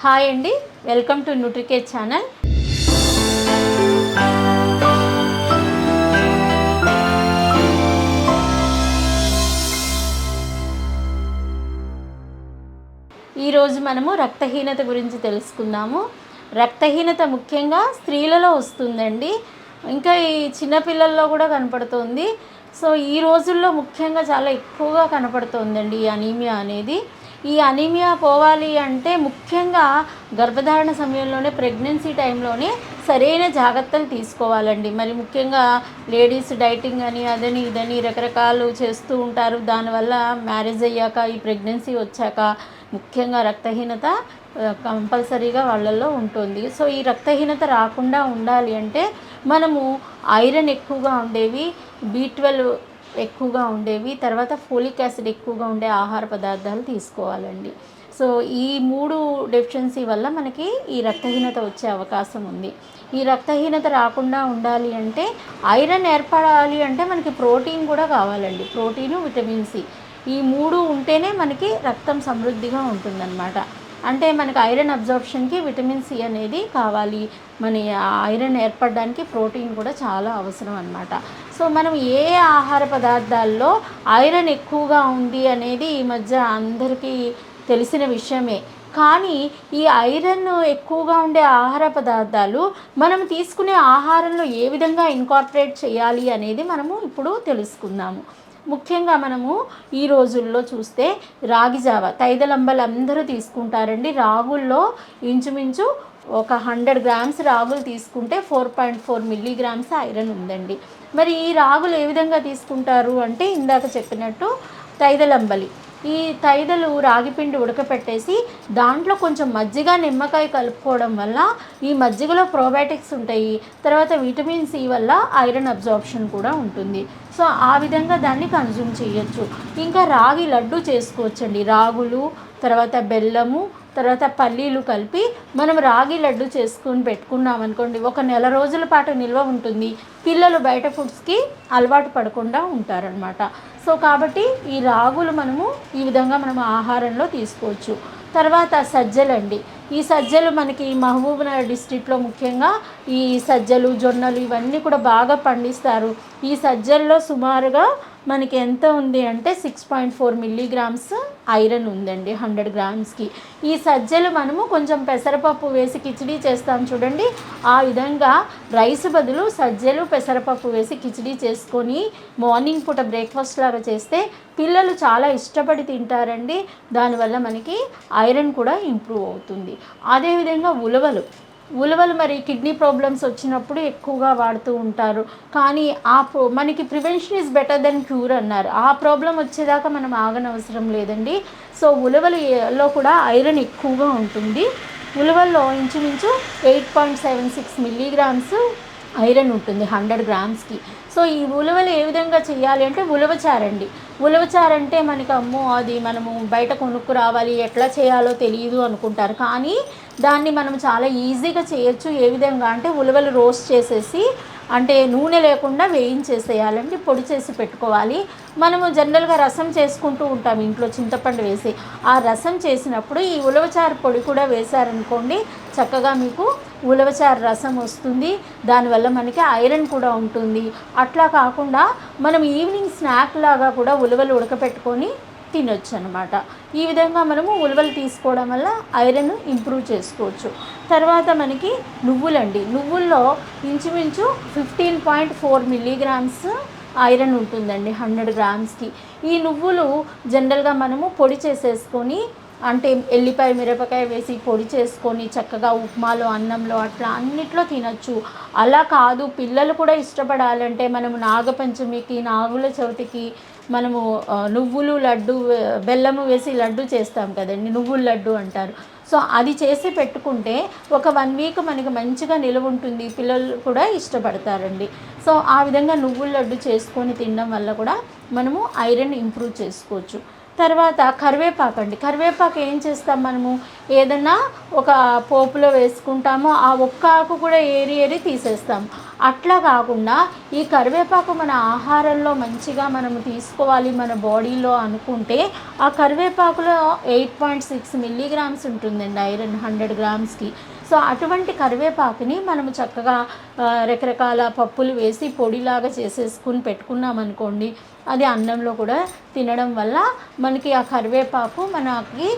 Hi అండి welcome to న్యూట్రికేట్ channel. ఈరోజు మనము రక్తహీనత గురించి తెలుసుకుందాము. రక్తహీనత ముఖ్యంగా స్త్రీలలో వస్తుందండి. ఇంకా ఈ చిన్నపిల్లల్లో కూడా కనపడుతుంది. సో ఈ రోజుల్లో ముఖ్యంగా చాలా ఎక్కువగా కనపడుతుందండి ఈ అనీమియా అనేది. ఈ అనీమియా పోవాలి అంటే ముఖ్యంగా గర్భధారణ సమయంలోనే ప్రెగ్నెన్సీ టైంలోనే సరైన జాగ్రత్తలు తీసుకోవాలండి. మరి ముఖ్యంగా లేడీస్ డైటింగ్ అని అదని ఇదని రకరకాలు చేస్తూ ఉంటారు. దానివల్ల మ్యారేజ్ అయ్యాక ఈ ప్రెగ్నెన్సీ వచ్చాక ముఖ్యంగా రక్తహీనత కంపల్సరీగా వాళ్ళల్లో ఉంటుంది. సో ఈ రక్తహీనత రాకుండా ఉండాలి అంటే మనము ఐరన్ ఎక్కువగా ఉండేవి బీ ట్వెల్వ్ ఎక్కువగా ఉండేవి. తర్వాత ఫోలిక్ యాసిడ్ ఎక్కువగా ఉండే ఆహార పదార్థాలు తీసుకోవాలండి. సో ఈ మూడు డెఫిషియన్సీ వల్ల మనకి ఈ రక్తహీనత వచ్చే అవకాశం ఉంది. ఈ రక్తహీనత రాకుండా ఉండాలి అంటే ఐరన్ ఏర్పడాలి అంటే మనకి ప్రోటీన్ కూడా కావాలండి. Protein vitamin C. ఈ మూడు ఉంటేనే మనకి రక్తం సమృద్ధిగా ఉంటుందన్నమాట. అంటే మనకి ఐరన్ అబ్జర్ప్షన్కి విటమిన్ సి అనేది కావాలి. మన ఐరన్ ఏర్పడడానికి ప్రోటీన్ కూడా చాలా అవసరం అనమాట సో మనం ఏ ఆహార పదార్థాల్లో ఐరన్ ఎక్కువగా ఉంది అనేది ఈ మధ్య అందరికీ తెలిసిన విషయమే. కానీ ఈ ఐరన్ ఎక్కువగా ఉండే ఆహార పదార్థాలు మనం తీసుకునే ఆహారంలో ఏ విధంగా ఇన్కార్పొరేట్ చేయాలి అనేది మనము ఇప్పుడు తెలుసుకుందాము. ముఖ్యంగా మనము ఈ రోజుల్లో చూస్తే రాగి జావ తైదలంబలు అందరూ తీసుకుంటారండి. రాగుల్లో ఇంచుమించు ఒక హండ్రెడ్ గ్రామ్స్ రాగులు తీసుకుంటే four point four milligrams iron ఉందండి. మరి ఈ రాగులు ఏ విధంగా తీసుకుంటారు అంటే ఇందాక చెప్పినట్టు తైదలంబలి. ఈ తైదలు రాగిపిండి ఉడకపెట్టేసి దాంట్లో కొంచెం మజ్జిగ నిమ్మకాయ కలుపుకోవడం వల్ల ఈ మజ్జిగలో ప్రోబయాటిక్స్ ఉంటాయి. తర్వాత విటమిన్ సి వల్ల ఐరన్ అబ్జార్ప్షన్ కూడా ఉంటుంది. సో ఆ విధంగా దాన్ని కన్జ్యూమ్ చేయొచ్చు. ఇంకా రాగి లడ్డు చేసుకోవచ్చండి. రాగులు తర్వాత బెల్లము తర్వాత పల్లీలు కలిపి మనం రాగి లడ్డు చేసుకుని పెట్టుకున్నాం అనుకోండి ఒక నెల రోజుల పాటు నిల్వ ఉంటుంది. పిల్లలు బయట ఫుడ్స్కి అలవాటు పడకుండా ఉంటారనమాట సో కాబట్టి ఈ రాగులు మనము ఈ విధంగా మనం ఆహారంలో తీసుకోవచ్చు. తర్వాత సజ్జలండి. ఈ సజ్జలు మనకి మహబూబ్నగర్ డిస్టిక్లో ముఖ్యంగా ఈ సజ్జలు జొన్నలు ఇవన్నీ కూడా బాగా పండిస్తారు. ఈ సజ్జల్లో సుమారుగా మనకి ఎంత ఉంది అంటే six point four milligrams iron ఉందండి హండ్రెడ్ గ్రామ్స్కి. ఈ సజ్జలు మనము కొంచెం పెసరపప్పు వేసి కిచిడీ చేస్తాం చూడండి. ఆ విధంగా రైస్ బదులు సజ్జలు పెసరపప్పు వేసి కిచిడీ చేసుకొని మార్నింగ్ పూట బ్రేక్ఫాస్ట్ లాగా చేస్తే పిల్లలు చాలా ఇష్టపడి తింటారండి. దానివల్ల మనకి ఐరన్ కూడా ఇంప్రూవ్ అవుతుంది. అదేవిధంగా ఉలవలు. ఉలవలు మరి కిడ్నీ ప్రాబ్లమ్స్ వచ్చినప్పుడు ఎక్కువగా వాడుతూ ఉంటారు. కానీ ఆ ప్రో మనకి prevention is better than cure అన్నారు. ఆ ప్రాబ్లం వచ్చేదాకా మనం ఆగనవసరం లేదండి. సో ఉలవలలో కూడా ఐరన్ ఎక్కువగా ఉంటుంది. ఉలవల్లో ఇంచుమించు eight point seven six milligrams iron ఉంటుంది హండ్రెడ్ గ్రామ్స్కి. సో ఈ ఉలవలు ఏ విధంగా చేయాలి అంటే ఉలవచారండి. ఉలవచారంటే మనకి అమ్మో అది మనము బయట కొనుక్కు రావాలి ఎట్లా చేయాలో తెలియదు అనుకుంటారు. కానీ దాన్ని మనం చాలా ఈజీగా చేయొచ్చు. ఏ విధంగా అంటే ఉలవలు రోస్ట్ చేసేసి అంటే నూనె లేకుండా వేయించేసేయాలండి పొడి చేసి పెట్టుకోవాలి. మనము జనరల్గా రసం చేసుకుంటూ ఉంటాం ఇంట్లో చింతపండు వేసి. ఆ రసం చేసినప్పుడు ఈ ఉలవచారు పొడి కూడా వేశారనుకోండి చక్కగా మీకు ఉలవచారు రసం వస్తుంది. దానివల్ల మనకి ఐరన్ కూడా ఉంటుంది. అట్లా కాకుండా మనం ఈవినింగ్ స్నాక్ లాగా కూడా ఉలవలు ఉడకపెట్టుకొని తినొచ్చు అనమాట ఈ విధంగా మనము ఉలవలు తీసుకోవడం వల్ల ఐరన్ ఇంప్రూవ్ చేసుకోవచ్చు. తర్వాత మనకి నువ్వులండి. నువ్వుల్లో ఇంచుమించు fifteen point four milligrams iron ఉంటుందండి హండ్రెడ్ గ్రామ్స్కి. ఈ నువ్వులు జనరల్గా మనము పొడి చేసేసుకొని అంటే ఎల్లిపాయ మిరపకాయ వేసి పొడి చేసుకొని చక్కగా ఉప్మాలో అన్నంలో అట్లా అన్నిట్లో తినచ్చు. అలా కాదు పిల్లలు కూడా ఇష్టపడాలంటే మనం నాగపంచమికి నాగుల చవితికి మనము నువ్వులు లడ్డు బెల్లము వేసి లడ్డు చేస్తాం కదండి నువ్వుల లడ్డు అంటారు. సో అది చేసి పెట్టుకుంటే ఒక వన్ వీక్ మనకి మంచిగా నిలవ ఉంటుంది పిల్లలు కూడా ఇష్టపడతారండి. సో ఆ విధంగా నువ్వుల లడ్డు చేసుకొని తినడం వల్ల కూడా మనము ఐరన్ ఇంప్రూవ్ చేసుకోవచ్చు. తర్వాత కరివేపాకు అండి. కరివేపాకు ఏం చేస్తాం మనము? ఏదన్నా ఒక పోపులో వేసుకుంటామో ఆ ఒక్క ఆకు కూడా ఏరి ఏరి తీసేస్తాం. అట్లా కాకుండా ఈ కరివేపాకు మన ఆహారంలో మంచిగా మనము తీసుకోవాలి మన బాడీలో అనుకుంటే ఆ కరివేపాకులో ఎయిట్ పాయింట్ సిక్స్ మిల్లీగ్రామ్స్ ఉంటుందండి ఐరన్ హండ్రెడ్ గ్రామ్స్కి. సో అటువంటి కరివేపాకుని మనము చక్కగా రకరకాల పప్పులు వేసి పొడిలాగా చేసేసుకుని పెట్టుకున్నాం అనుకోండి అది అన్నంలో కూడా తినడం వల్ల మనకి ఆ కరివేపాకు మనకి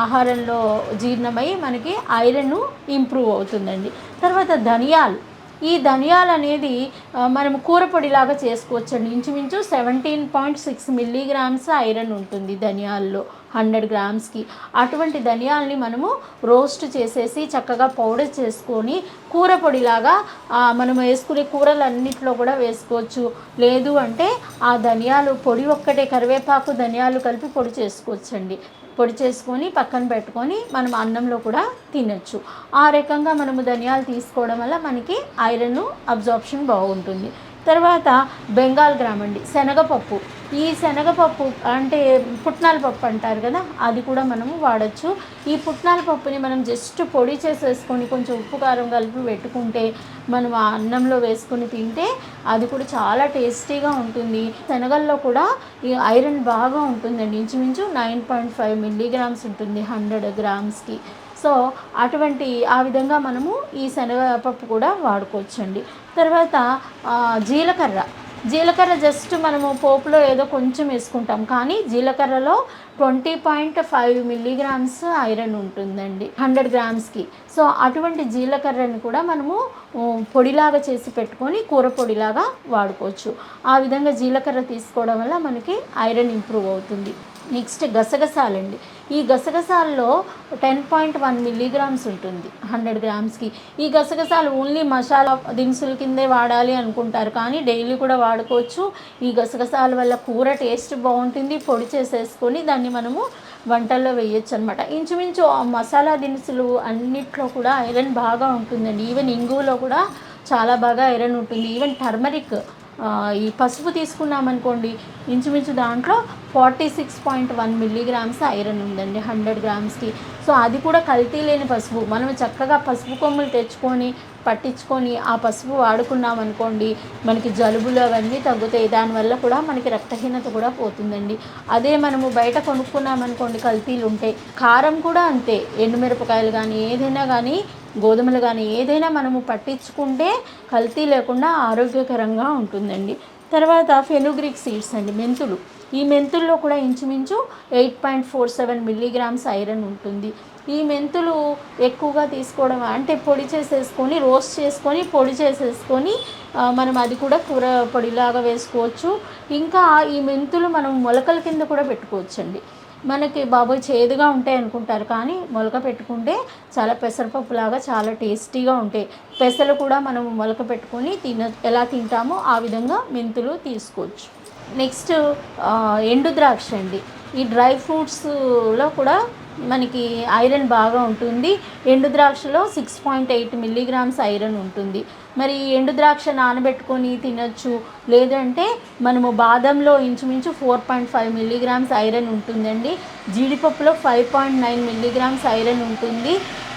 ఆహారంలో జీర్ణమై మనకి ఐరన్ ఇంప్రూవ్ అవుతుందండి. తర్వాత ధనియాలు. ఈ ధనియాలు అనేది మనం కూర పొడిలాగా చేసుకోవచ్చండి. ఇంచుమించు seventeen point six milligrams iron ఉంటుంది ధనియాల్లో హండ్రెడ్ గ్రామ్స్కి. అటువంటి ధనియాల్ని మనము రోస్ట్ చేసేసి చక్కగా పౌడర్ చేసుకొని కూర పొడిలాగా మనం వేసుకునే కూరలన్నిట్లో కూడా వేసుకోవచ్చు. లేదు అంటే ఆ ధనియాలు పొడి ఒక్కటే కరివేపాకు ధనియాలు కలిపి పొడి చేసుకోవచ్చండి. పొడి చేసుకొని పక్కన పెట్టుకొని మనం అన్నంలో కూడా తినచ్చు. ఆ రకంగా మనము ధనియాలు తీసుకోవడం వల్ల మనకి ఐరన్ అబ్జార్ప్షన్ బాగుంటుంది. తర్వాత బెంగాల్ గ్రామ్ అండి శనగపప్పు. ఈ శనగపప్పు అంటే పుట్నాల పప్పు అంటారు కదా అది కూడా మనము వాడచ్చు. ఈ పుట్నాల పప్పుని మనం జస్ట్ పొడి చేసేసుకొని కొంచెం ఉప్పు కారం కలిపి పెట్టుకుంటే మనం ఆ అన్నంలో వేసుకొని తింటే అది కూడా చాలా టేస్టీగా ఉంటుంది. శనగల్లో కూడా ఈ ఐరన్ బాగా ఉంటుందండి. ఇంచుమించు నైన్ పాయింట్ ఫైవ్ మిల్లీగ్రామ్స్ ఉంటుంది హండ్రెడ్ గ్రామ్స్కి. సో అటువంటి ఆ విధంగా మనము ఈ శనగపప్పు కూడా వాడుకోవచ్చండి. తర్వాత జీలకర్ర. జీలకర్ర జస్ట్ మనము పోపులో ఏదో కొంచెం వేసుకుంటాం కానీ జీలకర్రలో twenty point five milligrams iron ఉంటుందండి హండ్రెడ్ గ్రామ్స్కి. సో అటువంటి జీలకర్రని కూడా మనము పొడిలాగా చేసి పెట్టుకొని కూర పొడిలాగా వాడుకోవచ్చు. ఆ విధంగా జీలకర్ర తీసుకోవడం వల్ల మనకి ఐరన్ ఇంప్రూవ్ అవుతుంది. నెక్స్ట్ గసగసాలండి. ఈ గసగసాల్లో టెన్ పాయింట్ వన్ మిల్లీగ్రామ్స్ ఉంటుంది హండ్రెడ్ గ్రామ్స్కి. ఈ గసగసాలు ఓన్లీ మసాలా దినుసుల కిందే వాడాలి అనుకుంటారు కానీ డైలీ కూడా వాడుకోవచ్చు. ఈ గసగసాల వల్ల కూర టేస్ట్ బాగుంటుంది పొడి చేసేసుకొని దాన్ని మనము వంటల్లో వేయొచ్చు అనమాట ఇంచుమించు మసాలా దినుసులు అన్నిట్లో కూడా ఐరన్ బాగా ఉంటుందండి. ఈవెన్ ఇంగువలో కూడా చాలా బాగా ఐరన్ ఉంటుంది. ఈవెన్ టర్మరిక్ ఈ పసుపు తీసుకున్నామనుకోండి ఇంచుమించు దాంట్లో forty six point one milligrams iron ఉందండి హండ్రెడ్ గ్రామ్స్కి సో అది కూడా కల్తీ లేని పసుపు. మనం చక్కగా పసుపు కొమ్ములు తెచ్చుకొని పట్టించుకొని ఆ పసుపు వాడుకున్నాం అనుకోండి మనకి జలుబులు అవన్నీ తగ్గుతాయి. దానివల్ల కూడా మనకి రక్తహీనత కూడా పోతుందండి. అదే మనము బయట కొనుక్కున్నాం అనుకోండి కల్తీలు ఉంటాయి కారం కూడా అంతే ఎండుమిరపకాయలు కానీ ఏదైనా కానీ గోధుమలు కానీ ఏదైనా మనము పట్టించుకుంటే కల్తీ లేకుండా ఆరోగ్యకరంగా ఉంటుందండి. తర్వాత ఫెనుగ్రిక్ సీడ్స్ అండి మెంతులు. ఈ మెంతుల్లో కూడా ఇంచుమించు eight point four seven milligrams iron ఉంటుంది. ఈ మెంతులు ఎక్కువగా తీసుకోవడం అంటే పొడి చేసేసుకొని రోస్ట్ చేసుకొని పొడి చేసేసుకొని మనం అది కూడా కూర పొడిలాగా వేసుకోవచ్చు. ఇంకా ఈ మెంతులు మనం మొలకల కింద కూడా పెట్టుకోవచ్చండి. మనకి బాబోయ్ చేదుగా ఉంటాయి అనుకుంటారు కానీ మొలక పెట్టుకుంటే చాలా పెసరపప్పులాగా చాలా టేస్టీగా ఉంటాయి. పెసలు కూడా మనం మొలక పెట్టుకొని తిన ఎలా తింటామో ఆ విధంగా మెంతులు తీసుకోవచ్చు. నెక్స్ట్ ఎండు ద్రాక్ష అండి. ఈ డ్రై ఫ్రూట్స్లో కూడా మనకి ఐరన్ బాగా ఉంటుంది. ఎండు ద్రాక్షలో six point eight milligrams iron ఉంటుంది. మరి ఎండు ద్రాక్ష నానబెట్టుకొని తినొచ్చు. లేదంటే మనము బాదంలో ఇంచుమించు four point five milligrams iron ఉంటుందండి. జీడిపప్పులో five point nine milligrams iron ఉంటుంది.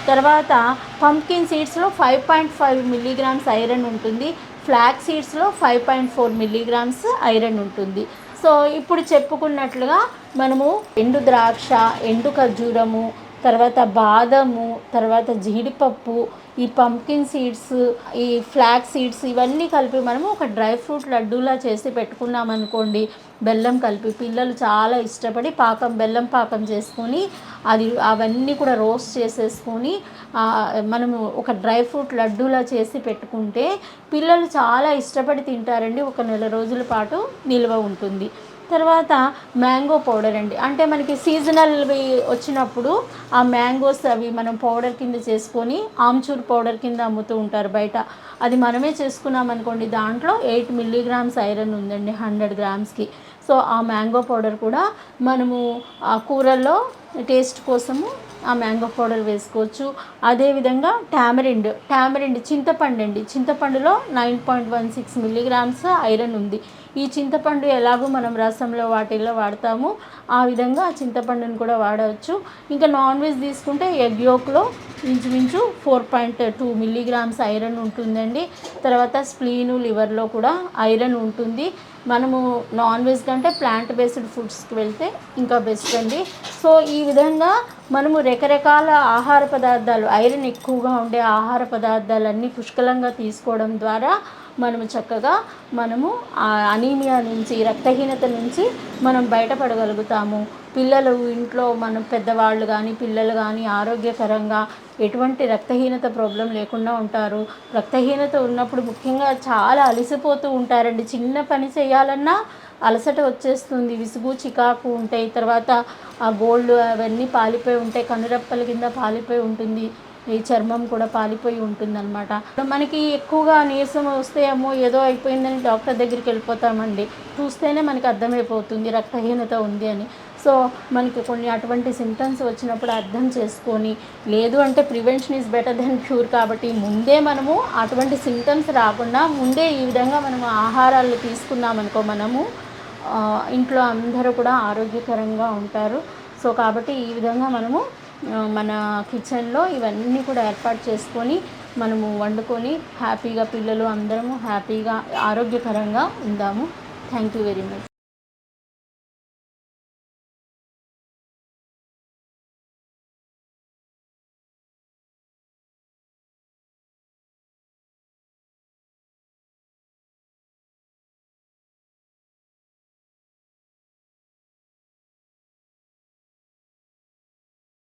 తర్వాత pumpkin సీడ్స్లో five point five milligrams iron ఉంటుంది. Flax సీడ్స్లో five point four milligrams iron ఉంటుంది. సో ఇప్పుడు చెప్పుకున్నట్లుగా మనము ఎండు ద్రాక్ష ఎండు ఖర్జూరము తర్వాత బాదము తర్వాత జీడిపప్పు ఈ పంకిన్ సీడ్స్ ఈ ఫ్లాక్ సీడ్స్ ఇవన్నీ కలిపి మనము ఒక డ్రై ఫ్రూట్ లడ్డూలా చేసి పెట్టుకున్నాం అనుకోండి బెల్లం కలిపి పిల్లలు చాలా ఇష్టపడి పాకం బెల్లం పాకం చేసుకొని అది అవన్నీ కూడా రోస్ట్ చేసేసుకొని మనము ఒక డ్రై ఫ్రూట్ లడ్డూలా చేసి పెట్టుకుంటే పిల్లలు చాలా ఇష్టపడి తింటారండి. ఒక నెల రోజుల పాటు నిల్వ ఉంటుంది. తర్వాత మ్యాంగో పౌడర్ అండి. అంటే మనకి సీజనల్వి వచ్చినప్పుడు ఆ మ్యాంగోస్ అవి మనం పౌడర్ కింద చేసుకొని ఆమ్చూర్ పౌడర్ కింద అమ్ముతూ ఉంటారు బయట. అది మనమే చేసుకున్నాం అనుకోండి దాంట్లో ఎయిట్ మిల్లీగ్రామ్స్ ఐరన్ ఉందండి హండ్రెడ్ గ్రామ్స్కి. సో ఆ మ్యాంగో పౌడర్ కూడా మనము ఆ కూరల్లో టేస్ట్ కోసము ఆ మ్యాంగో పౌడర్ వేసుకోవచ్చు. అదేవిధంగా టామరిండ్ టామరిండ్ చింతపండు అండి. చింతపండులో nine point one six milligrams iron ఉంది. ఈ చింతపండు ఎలాగో మనం రసంలో వాటిల్లో వాడతాము ఆ విధంగా ఆ చింతపండుని కూడా వాడవచ్చు. ఇంకా నాన్ వెజ్ తీసుకుంటే ఎగ్ యోక్లో ఇంచుమించు four point two milligrams iron ఉంటుందండి. తర్వాత స్ప్లీను లివర్లో కూడా ఐరన్ ఉంటుంది. మనము నాన్ వెజ్ కంటే ప్లాంట్ బేస్డ్ ఫుడ్స్కి వెళ్తే ఇంకా బెస్ట్ అండి. సో ఈ విధంగా మనము రకరకాల ఆహార పదార్థాలు ఐరన్ ఎక్కువగా ఉండే ఆహార పదార్థాలన్నీ పుష్కలంగా తీసుకోవడం ద్వారా మనము చక్కగా మనము ఆ అనీమియా నుంచి రక్తహీనత నుంచి మనం బయటపడగలుగుతాము. పిల్లలు ఇంట్లో మన పెద్దవాళ్ళు కానీ పిల్లలు కానీ ఆరోగ్యకరంగా ఎటువంటి రక్తహీనత ప్రాబ్లం లేకుండా ఉంటారు. రక్తహీనత ఉన్నప్పుడు ముఖ్యంగా చాలా అలసిపోతూ ఉంటారండి. చిన్న పని చేయాలన్నా అలసట వచ్చేస్తుంది. విసుగు చికాకు ఉంటాయి. తర్వాత ఆ గోల్డ్ అవన్నీ పాలిపోయి ఉంటాయి కనురెప్పల కింద పాలిపోయి ఉంటుంది. ఈ చర్మం కూడా పాలిపోయి ఉంటుందన్నమాట. మనకి ఎక్కువగా నీరసం వస్తే అమ్మో ఏదో అయిపోయిందని డాక్టర్ దగ్గరికి వెళ్ళిపోతామండి. చూస్తేనే మనకి అర్థమైపోతుంది రక్తహీనత ఉంది అని. సో మనకి కొన్ని అటువంటి సిమ్టమ్స్ వచ్చినప్పుడు అర్థం చేసుకొని లేదు అంటే prevention is better than cure కాబట్టి ముందే మనము అటువంటి సిమ్టమ్స్ రాకుండా ముందే ఈ విధంగా మనము ఆహారాలు తీసుకున్నామనుకో మనము ఇంట్లో అందరూ కూడా ఆరోగ్యకరంగా ఉంటారు. సో కాబట్టి ఈ విధంగా మనము మన కిచెన్లో ఇవన్నీ కూడా ఏర్పాటు చేసుకొని మనము వండుకొని హ్యాపీగా పిల్లలు అందరము హ్యాపీగా ఆరోగ్యకరంగా ఉందాము. Thank you very much